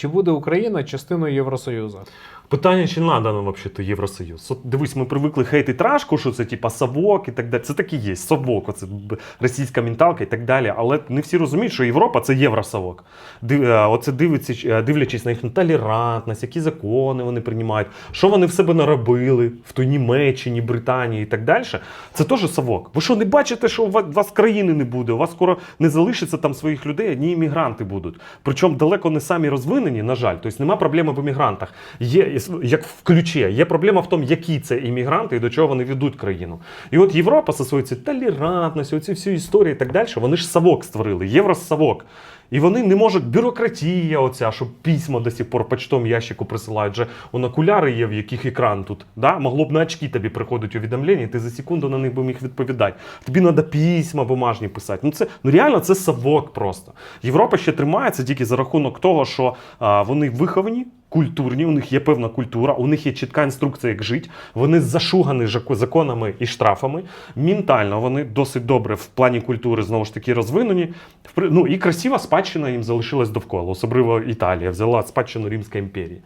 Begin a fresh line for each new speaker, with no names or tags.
Чи буде Україна частиною Євросоюзу?
Питання, чи надо нам взагалі Євросоюз? Дивись, ми привикли хейти трашку, що це типа совок і так далі. Це так і є. Совок, оце російська менталка і так далі. Але не всі розуміють, що Європа це євросовок. Е, оце дивиться, е, дивлячись на їхню толерантність, які закони вони приймають, що вони в себе наробили в той Німеччині, Британії і так далі. Це теж совок. Ви що не бачите, що у вас, у вас країни не буде? У вас скоро не залишиться там своїх людей, одні іммігранти будуть. Причому далеко не самі розвинені, на жаль. Тобто нема проблеми в іммігрантах. Є як в ключі. Є проблема в тому, які це іммігранти і до чого вони ведуть країну. І от Європа стосується толерантністю, оці всі історії і так далі, вони ж совок створили, євросовок. І вони не можуть, бюрократія оця, що письма до сих пор почтом ящику присилають. Же он окуляри є, в яких екран тут. Да? Могло б на очки тобі приходить увідомлення, і ти за секунду на них би міг відповідати. Тобі треба письма бумажні писати. Ну це ну реально це совок просто. Європа ще тримається тільки за рахунок того, що а, вони виховані. Культурні, у них є певна культура, у них є чітка інструкція, як жити. Вони зашугані законами і штрафами. Ментально вони досить добре в плані культури знову ж таки розвинені. Ну і красива спадщина їм залишилась довкола, особливо Італія взяла спадщину Римської імперії.